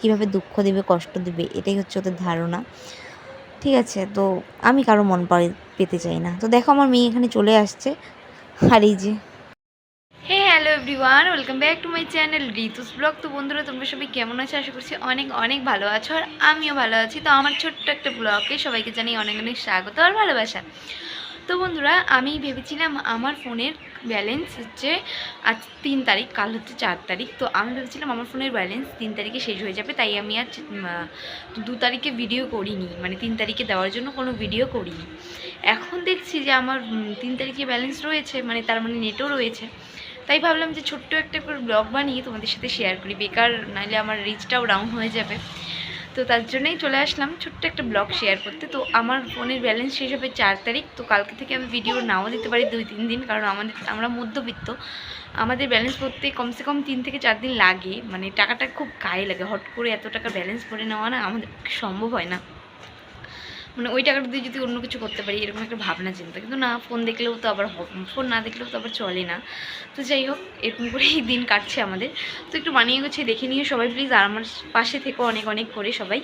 কীভাবে দুঃখ দেবে, কষ্ট দেবে, এটাই হচ্ছে ওদের ধারণা। ঠিক আছে, তো আমি কারও মন পেতে চাই না। তো দেখো আমার মেয়ে এখানে চলে আসছে। আর এই যে hello everyone welcome back to my channel Ritu's blog তো বন্ধুরা, তোমরা সবাই কেমন আছো? আশা করছি অনেক অনেক ভালো আছো, আর আমিও ভালো আছি। তো আমার ছোট্ট একটা ব্লগে সবাইকে জানাই অনেক অনেক স্বাগত আর ভালোবাসা। তো বন্ধুরা, আমি ভেবেছিলাম আমার ফোনের ব্যালেন্স হচ্ছে আজ তিন তারিখ, কাল হচ্ছে চার তারিখ। তো আমি ভেবেছিলাম আমার ফোনের ব্যালেন্স তিন তারিখে শেষ হয়ে যাবে, তাই আমি আজ দু তারিখে ভিডিও করিনি। মানে তিন তারিখে দেওয়ার জন্য কোনো ভিডিও করিনি। এখন দেখছি যে আমার তিন তারিখে ব্যালেন্স রয়েছে মানে তার মানে নেটও রয়েছে। তাই ভাবলাম যে ছোট্ট একটা করে ব্লগ বানিয়ে তোমাদের সাথে শেয়ার করি। বেকার, নাহলে আমার রিচটাও ডাউন হয়ে যাবে। তো তার জন্যই চলে আসলাম ছোট্ট একটা ব্লগ শেয়ার করতে। তো আমার ফোনের ব্যালেন্স শেষ হবে চার তারিখ, তো কালকে থেকে আমি ভিডিও নাও দিতে পারি দুই, তিন দিন, কারণ আমাদের, আমরা মধ্যবিত্ত। আমাদের ব্যালেন্স করতে কমসে কম তিন থেকে চার দিন লাগে মানে টাকাটা খুব গায়ে লাগে। হট করে এত টাকা ব্যালেন্স করে নেওয়া না আমাদের সম্ভব হয় না। মানে ওই টাকাটা দিয়ে যদি অন্য কিছু করতে পারি, এরকম একটা ভাবনা চিন্তা। কিন্তু না ফোন দেখলেও তো আবার ফোন না দেখলেও তো আবার চলে না। তো যাই হোক, এরকম করেই দিন কাটছে আমাদের। তো একটু বানিয়ে গুছিয়ে দেখে নিয়ে সবাই প্লিজ আর আমার পাশে থেকে অনেক অনেক করে সবাই।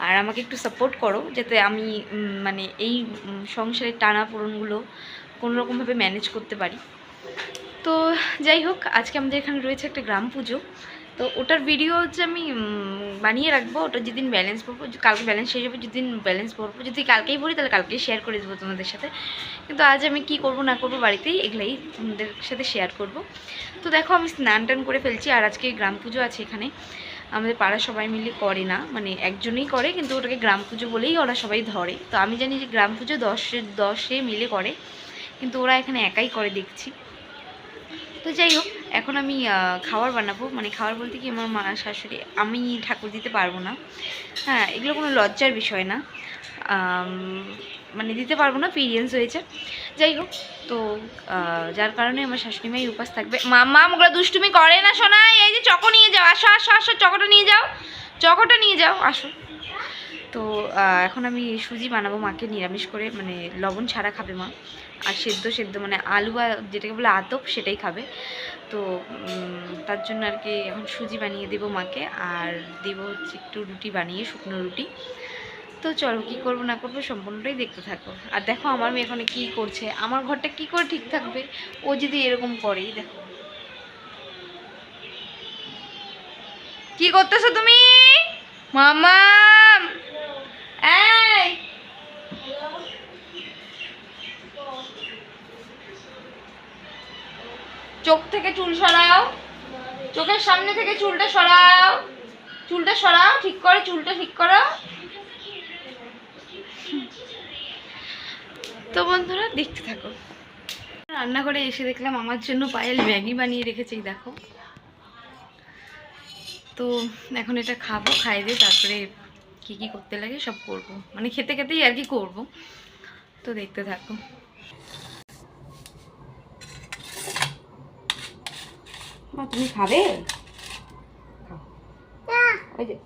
আর আমাকে একটু সাপোর্ট করো, যাতে আমি মানে এই সংসারের টানা পূরণগুলো কোনোরকমভাবে ম্যানেজ করতে পারি। তো যাই হোক, আজকে আমাদের এখানে রয়েছে একটা গ্রাম পুজো। তো ওটার ভিডিও হচ্ছে আমি বানিয়ে রাখব। ওটা যেদিন ব্যালেন্স পড়ব কালকে ব্যালেন্স শেষ হবে, যেদিন ব্যালেন্স পড়ব যদি কালকেই পড়ি তাহলে কালকেই শেয়ার করে দেবো তোমাদের সাথে। কিন্তু আজ আমি কি করব, না করব বাড়িতেই এগুলাই তোমাদের সাথে শেয়ার করব। তো দেখো, আমি স্নান টান করে ফেলছি, আর আজকে গ্রাম পুজো আছে এখানে। আমাদের পাড়া সবাই মিলে করে না মানে একজনই করে, কিন্তু ওটাকে গ্রাম পুজো বলেই ওরা সবাই ধরে। তো আমি জানি যে গ্রাম পুজো দশে দশে মিলে করে, কিন্তু ওরা এখানে একাই করে দেখছি। তো যাই হোক, এখন আমি খাবার বানাবো। মানে খাবার বলতে কি, আমার মা, শাশুড়ি, আমি ঠাকুর দিতে পারব না। হ্যাঁ এগুলো কোনো লজ্জার বিষয় না। মানে দিতে পারব না পিরিয়েন্স হয়েছে। যাই হোক, তো যার কারণে আমার শাশুড়ি মাই উপাস থাকবে। মা মা ওগুলো দুষ্টুমি করে না শোনায় এই যে চকো নিয়ে যাও, আসো আসো আসো, চকোটা নিয়ে যাও, চকোটা নিয়ে যাও, আসো। তো এখন আমি সুজি বানাবো মাকে নিরামিষ করে মানে লবণ ছাড়া খাবে মা। আর সেদ্ধ সেদ্ধ মানে আলু বা যেটাকে বলে আতপ সেটাই খাবে। তো তার জন্য আর কি এখন সুজি বানিয়ে দেবো মাকে। আর দেবো হচ্ছে একটু রুটি বানিয়ে, শুকনো রুটি। তো চলো কী করব না করব সম্পূর্ণটাই দেখতে থাকো। আর দেখো আমার মেয়ে এখানে কী করছে, আমার ঘরটা কী করে ঠিক থাকবে? ও যদি এরকম করে, দেখো। কি করতেছো তুমি? মামা এই চোখ থেকে চুল সরাও। চোখের সামনে থেকে চুলটা সরাও। চুলটা সরাও, ঠিক করে চুলটা ঠিক করো। তো বন্ধুরা, দেখতে থাকো। রান্নাঘরে এসে দেখলাম আমার জন্য পায়েল ম্যাগি বানিয়ে রেখেছি দেখো। তো এখন এটা খাব, খাই দিয়ে তারপরে কি কি করতে লাগে সব করব। মানে খেতে খেতেই আর কি করব। তো দেখতে থাকো। মা তুমি খাবে। ওই যে।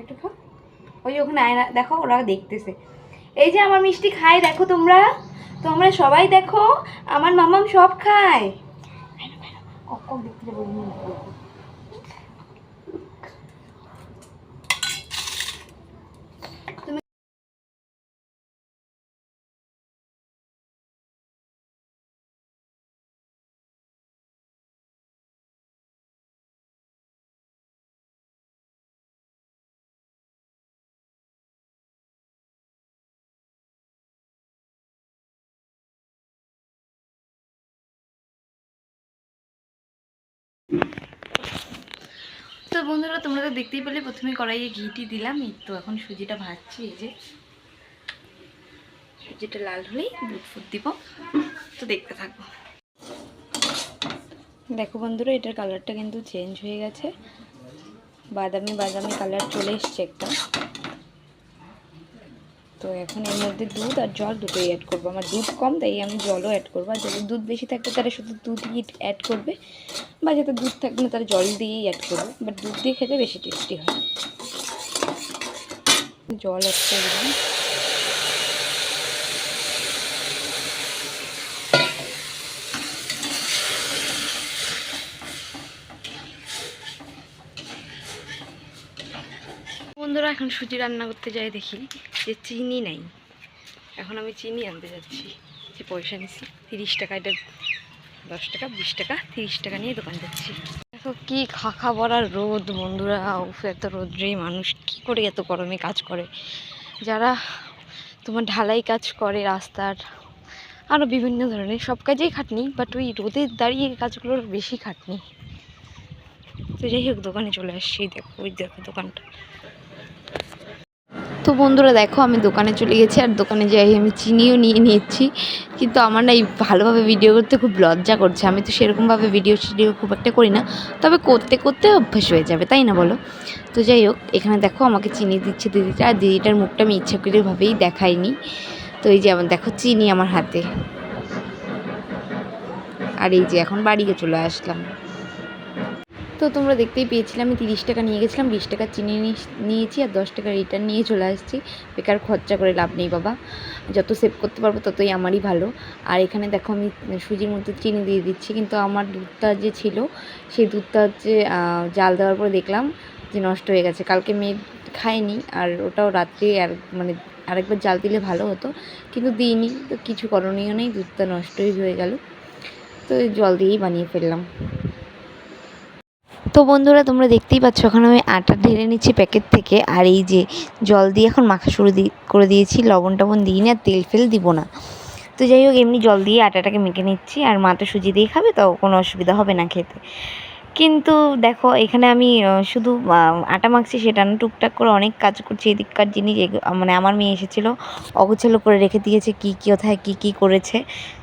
একটু খাও। ওই যে ওখানে আয়না দেখো ওরা দেখতেছে। এই যে আমার মিষ্টি খায় দেখো তোমরা? তোমরা সবাই দেখো আমার মামাম সব খায়। কক দেখতে যাব তো বন্ধুরা, তোমরা তো দেখতেই পেলে, প্রথমে কড়াইয়ে ঘিটি দিলাম। এই তো এখন সুজিটা ভাজছি, এই যে। সুজিটা লাল হলেই দুধ ফুট দিব। তো দেখতে থাকব। দেখো বন্ধুরা, এটার কালারটা কিন্তু চেঞ্জ হয়ে গেছে। বাদামি বাদামি কালার চলে এসছে একটা। তো এখন এর মধ্যে দুধ আর জল দুটোই অ্যাড করব। আমার দুধ কম, তাই আমি জলও অ্যাড করব। আর যদি দুধ বেশি থাকবে তারা শুধু দুধই অ্যাড করবে বা যাতে দুধ থাকবে না তারা জল দিয়েই অ্যাড করবে। বাট দুধ দিয়ে খেতে বেশি টেস্টি হয়। জল অ্যাড করে বন্ধুরা এখন সুজি রান্না করতে যাই দেখি যে চিনি নাই। এখন আমি চিনি আনতে যাচ্ছি। যে পয়সা নিছি, তিরিশ টাকা, এটা দশ টাকা, বিশ টাকা, তিরিশ টাকা নিয়ে দোকান যাচ্ছি। দেখো কি খাখা ভরা রোদ বন্ধুরা, উফ, এত রোদ্রেই মানুষ কি করে এত গরমে কাজ করে? যারা তোমার ঢালাই কাজ করে রাস্তার আরও বিভিন্ন ধরনের সব কাজেই খাটনি বাট ওই রোদে দাঁড়িয়ে কাজগুলোর বেশি খাটনি। তো যাই হোক, দোকানে চলে আসছি। দেখো, ওই দেখো দোকানটা। তো বন্ধুরা দেখো, আমি দোকানে চলে গেছি আর দোকানে যাই, আমি চিনিও নিয়ে নিয়েছি কিন্তু আমার না এই ভালোভাবে ভিডিও করতে খুব লজ্জা করছে। আমি তো সেরকমভাবে ভিডিও শিডিও খুব একটা করি না। তবে করতে করতে অভ্যেস হয়ে যাবে, তাই না বলো? তো যাই হোক, এখানে দেখো আমাকে চিনি দিচ্ছে দিদিটা। আর দিদিটার মুখটা আমি ইচ্ছা করেভাবেই দেখাইনি। তো এই যে আমার, দেখো চিনি আমার হাতে। আর এই যে এখন বাড়িতে চলে আসলাম। তো তোমরা দেখতেই পেয়েছিলাম আমি তিরিশ টাকা নিয়ে গেছিলাম, বিশ টাকা চিনি নিয়েছি আর দশ টাকা রিটার্ন নিয়ে চলে আসছি। বেকার খরচা করে লাভ নেই বাবা। যত সেভ করতে পারব ততই আমারই ভালো। আর এখানে দেখো আমি সুজির মধ্যে চিনি দিয়ে দিচ্ছি, কিন্তু আমার দুধটা যে ছিল, সেই দুধটা হচ্ছে জাল দেওয়ার পরে দেখলাম যে নষ্ট হয়ে গেছে। কালকে মেয়ে খায়নি আর ওটাও রাত্রে আর মানে আরেকবার জাল দিলে ভালো হতো, কিন্তু দিইনি। তো কিছু করণীয় নেই, দুধটা নষ্টই হয়ে গেল। তো জল দিয়েই বানিয়ে ফেললাম। তো বন্ধুরা, তোমরা দেখতেই পাচ্ছ, এখন আমি আটা ঢেলে নিচ্ছি প্যাকেট থেকে। আর এই যে জল দিয়ে এখন মাখা শুরু করে দিয়েছি, লবণ টবণ দিই না, তেল ফেল দিব না। তো যাই হোক, এমনি জল দিয়ে আটাটাকে মেখে নিচ্ছি, আর মাথা সুজি দিয়ে খাবে, তো কোনো অসুবিধা হবে না খেতে। কিন্তু দেখো, এখানে আমি শুধু আটা মাখছি, সেটা না, টুকটাক করে অনেক কাজ করছি। এদিককার জিনিস মানে আমার মেয়ে এসেছিল, অগোছালো করে রেখে দিয়েছে কী কী, কোথায়, কী কী করেছে।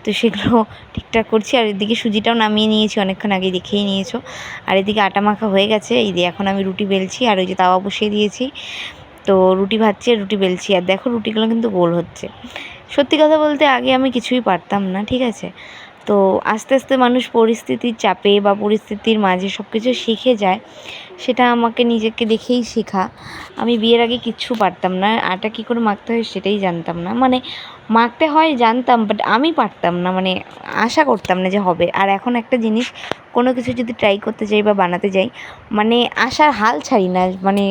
তো সেগুলো ঠিকঠাক করছি, আর এদিকে সুজিটাও নামিয়ে নিয়েছি, অনেকক্ষণ আগে দেখেই নিয়েছো। আর এদিকে আটা মাখা হয়ে গেছে, এই যে এখন আমি রুটি বেলছি, আর ওই যে তাওয়া বসিয়ে দিয়েছি। তো রুটি ভাজছি আর রুটি বেলছি, আর দেখো রুটিগুলো কিন্তু গোল হচ্ছে। সত্যি কথা বলতে আগে আমি কিছুই পারতাম না, ঠিক আছে? তো আস্তে আস্তে মানুষ পরিস্থিতির চাপে বা পরিস্থিতির মাঝে সব কিছু শিখে যায়, সেটা আমাকে নিজেকে দেখেই শেখা। আমি বিয়ের আগে কিচ্ছু পারতাম না, আটা কী করে মাখতে হয় সেটাই জানতাম না। মানে মাখতে হয়, জানতাম বাট আমি পারতাম না মানে আশা করতাম না যে হবে। আর এখন একটা জিনিস, কোনো কিছু যদি ট্রাই করতে যাই বা বানাতে যাই মানে আশার হাল ছাড়ি না। মানে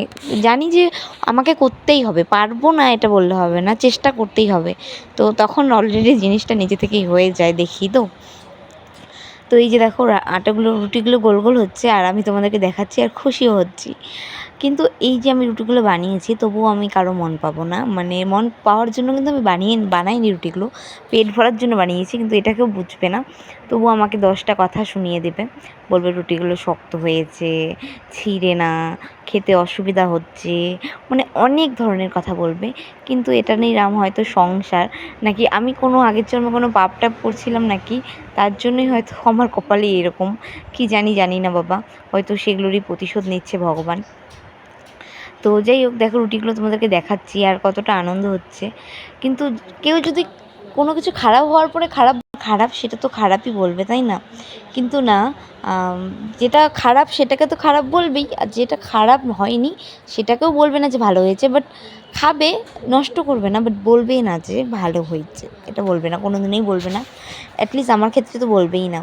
জানি যে আমাকে করতেই হবে, পারব না এটা বললে হবে না, চেষ্টা করতেই হবে। তো তখন অলরেডি জিনিসটা নিজে থেকেই হয়ে যায়, দেখি তো। তো এই যে দেখো আটাগুলো, রুটিগুলো গোল গোল হচ্ছে, আর আমি তোমাদেরকে দেখাচ্ছি আর খুশিও হচ্ছি। কিন্তু এই যে আমি রুটিগুলো বানিয়েছি, তবুও আমি কারও মন পাবো না। মানে মন পাওয়ার জন্য কিন্তু আমি বানিয়ে, বানাইনি রুটিগুলো। পেট ভরার জন্য বানিয়েছি, কিন্তু এটা কেউ বুঝবে না। তবু আমাকে দশটা কথা শুনিয়ে দেবে। বলবে, রুটিগুলো শক্ত হয়েছে, ছিঁড়ে না, খেতে অসুবিধা হচ্ছে। মানে অনেক ধরনের কথা বলবে। কিন্তু এটা নিয়ে রাম হয়তো সংসার, নাকি আমি কোনো আগের জন্মে কোনো পাপ টাপ করছিলাম নাকি? তার জন্যই হয়তো আমার কপালে এরকম। কি জানি জানি না বাবা। হয়তো সেগুলোরই প্রতিশোধ নিচ্ছে ভগবান। তো যাই হোক, দেখো রুটিগুলো তোমাদেরকে দেখাচ্ছি আর কতটা আনন্দ হচ্ছে। কিন্তু কেউ যদি কোনো কিছু খারাপ হওয়ার পরে খারাপ খারাপ সেটা তো খারাপই বলবে, তাই না? কিন্তু না যেটা খারাপ সেটাকে তো খারাপ বলবেই, আর যেটা খারাপ হয়নি সেটাকেও বলবে না যে ভালো হয়েছে বাট খাবে, নষ্ট করবে না বাট বলবেই না যে ভালো হয়েছে। এটা বলবে না কোনো দিনেই বলবে না। অ্যাটলিস্ট আমার ক্ষেত্রে তো বলবেই না।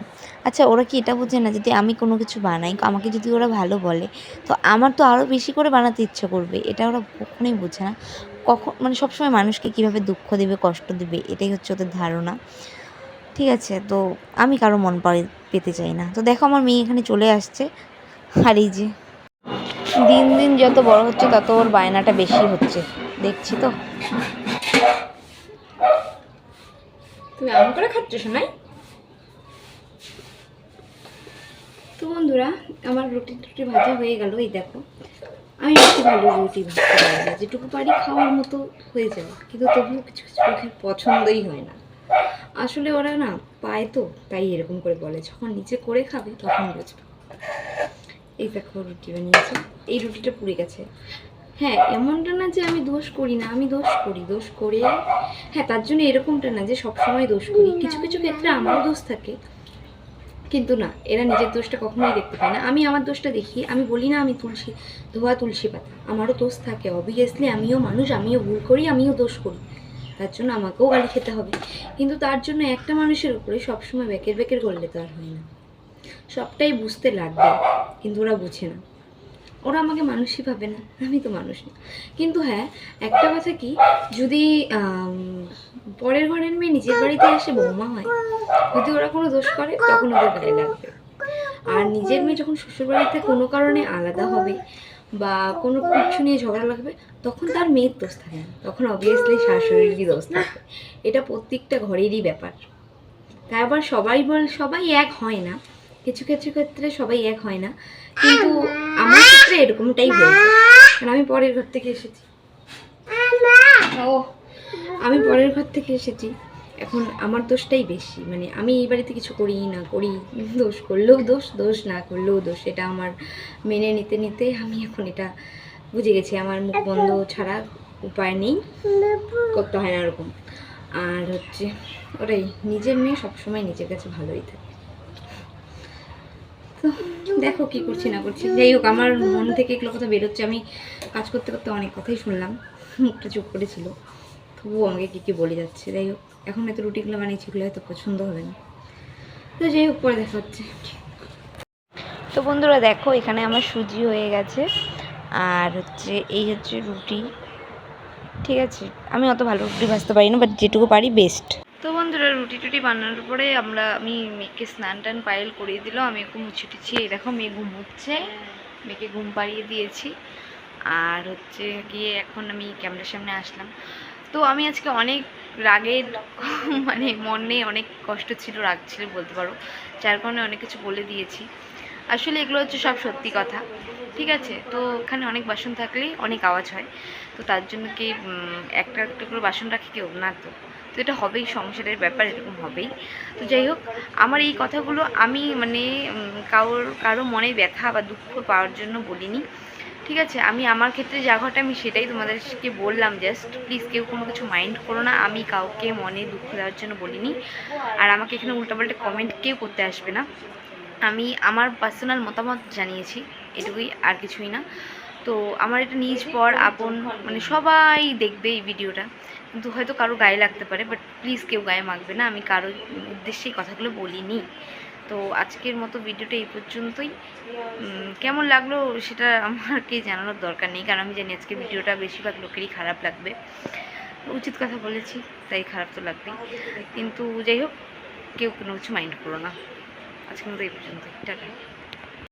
আচ্ছা ওরা কি এটা বোঝে না যদি আমি কোনো কিছু বানাই, আমাকে যদি ওরা ভালো বলে, তো আমার তো আরও বেশি করে বানাতে ইচ্ছে করবে। এটা ওরা কখনোই বোঝে না। কখন মানে সবসময় মানুষকে কীভাবে দুঃখ দেবে, কষ্ট দেবে, এটাই হচ্ছে ওদের ধারণা। ঠিক আছে, তো আমি কারও মন পেতে চাই না। তো দেখো, আমার মেয়ে এখানে চলে আসছে। আর এই যে দিন দিন যত বড় হচ্ছে তত ওর বায়নাটা বেশি হচ্ছে। দেখছি তো। তুমি আম করে খাচ্ছ শোনাই তো বন্ধুরা আমার রুটি টুটি ভাজা হয়ে গেল এই দেখো। আমি বেশি ভালো রুটি ভাজতে পারি না যেটুকু পারি খাওয়ার মতো হয়ে যাবে। কিন্তু তবুও কিছু কিছু লোকের পছন্দই হয় না। আসলে ওরা না পায় তো তাই এরকম করে বলে। যখন নিচে করে খাবে তখন বুঝবে। এই দেখো রুটি বানিয়েছি। এই রুটিটা পুড়ে গেছে। হ্যাঁ এমনটা না যে আমি দোষ করি না, আমি দোষ করি। দোষ করে হ্যাঁ তার জন্য এরকমটা না যে সবসময় দোষ করি। কিছু কিছু ক্ষেত্রে আমারও দোষ থাকে। কিন্তু না, এরা নিজের দোষটা কখনোই দেখতে পায় না। আমি আমার দোষটা দেখি, আমি বলি না আমি তুলসী, ধোয়া তুলসী পাতা। আমারও দোষ থাকে। অবভিয়াসলি আমিও মানুষ, আমিও ভুল করি, আমিও দোষ করি। তার জন্য আমাকেও গালি খেতে হবে। কিন্তু তার জন্য একটা মানুষের উপরে সবসময় ব্যাকের ব্যাকের করলে তো আর হয় না। সবটাই বুঝতে লাগবে, কিন্তু ওরা বুঝে না। ওরা আমাকে মানুষই ভাবে না, আমি তো মানুষ না। কিন্তু হ্যাঁ একটা কথা কি, যদি পরের ঘরের মেয়ে নিজের বাড়িতে এসে বৌমা হয়, যদি ওরা কোনো দোষ করে, তখন ওদের গায়ে লাগবে। আর নিজের মেয়ে যখন শ্বশুর বাড়িতে কোনো কারণে আলাদা হবে বা কোনো কিছু নিয়ে ঝগড়া লাগবে, তখন তার মেয়ের দোষ থাকে না। তখন অবভিয়াসলি শাশুড়িরই দোষ থাকবে এটা প্রত্যেকটা ঘরেরই ব্যাপার। তাই আবার সবাই বল, সবাই এক হয় না। কিছু কিছু ক্ষেত্রে সবাই এক হয় না। কিন্তু আমার ক্ষেত্রে এরকমটাই হয়েছে। কারণ আমি পরের ঘর থেকে এসেছি। ও, আমি পরের ঘর থেকে এসেছি। এখন আমার দোষটাই বেশি। মানে আমি এই বাড়িতে কিছু করি না, করি দোষ, করলেও দোষ দোষ না করলেও দোষ। এটা আমার মেনে নিতে নিতে আমি এখন এটা বুঝে গেছি। আমার মুখ বন্ধ ছাড়া উপায় নেই। করতে হয় না এরকম আর হচ্ছে, ওটাই। নিজের মেয়ে সবসময় নিজের কাছে ভালোই থাকে। দেখো কি করছি, না করছি। যাই হোক, আমার মন থেকে এগুলো কথা বেরোচ্ছে। আমি কাজ করতে করতে অনেক কথাই শুনলাম, মুখটা চুপ করেছিল। তবুও আমাকে কী কী বলে যাচ্ছে। যাই হোক, এখন হয়তো রুটিগুলো বানিয়েছি, এগুলো হয়তো পছন্দ হবে না। তো যাই হোক, পরে দেখা হচ্ছে। তো বন্ধুরা, দেখো, এখানে আমার সুজি হয়ে গেছে। আর হচ্ছে, এই হচ্ছে রুটি। ঠিক আছে? আমি অত ভালো রুটি ভাজতে পারি না বাট যেটুকু পারি বেস্ট তো বন্ধুরা রুটি টুটি বানানোর পরে আমরা, আমি মেয়েকে স্নান টান পায়েল করিয়ে দিল, আমি একটু মুছে টুছি এই দেখো, মেয়ে ঘুমোচ্ছে। মেয়েকে ঘুম পাড়িয়ে দিয়েছি। আর হচ্ছে গিয়ে এখন আমি ক্যামেরার সামনে আসলাম। তো আমি আজকে অনেক রাগের মানে মনে অনেক কষ্ট ছিল, রাগ ছিল বলতে পারো। যার কারণে অনেক কিছু বলে দিয়েছি। আসলে এগুলো হচ্ছে সব সত্যি কথা। ঠিক আছে? তো ওখানে অনেক বাসন থাকলেই অনেক আওয়াজ হয়। তো তার জন্য কি একটা একটা করে বাসন রাখে কেউ? না তো। তো এটা হবেই সংসারের ব্যাপার এরকম হবেই। তো যাই হোক, আমার এই কথাগুলো আমি মানে কারোর কারও মনে ব্যথা বা দুঃখ পাওয়ার জন্য বলিনি। ঠিক আছে, আমি আমার ক্ষেত্রে যা ঘটে আমি সেটাই তোমাদেরকে বললাম। জাস্ট প্লিজ কেউ কোনো কিছু মাইন্ড করো না। আমি কাউকে মনে দুঃখ দেওয়ার জন্য বলিনি। আর আমাকে এখানে উল্টাপাল্টা কমেন্ট কেউ করতে আসবে না। আমি আমার পার্সোনাল মতামত জানিয়েছি, এটুকুই আর কিছুই না। তো আমার এটা নিজ পর, আপন মানে সবাই দেখবে এই ভিডিওটা। কিন্তু হয়তো কারও গায়ে লাগতে পারে বাট প্লিজ কেউ গায়ে মাখবে না, আমি কারও উদ্দেশ্যে কথাগুলো বলিনি। তো আজকের মতো ভিডিওটা এই পর্যন্তই। কেমন লাগল সেটা আমাকে জানানোর দরকার নেই, কারণ আমি জানি আজকে ভিডিওটা বেশিরভাগ লোকেরই খারাপ লাগবে। উচিত কথা বলেছি, তাই খারাপ তো লাগবেই। কিন্তু যাই হোক, কেউ কোনো কিছু মাইন্ড করো না। আজকের মতো এই পর্যন্তই। টাটা।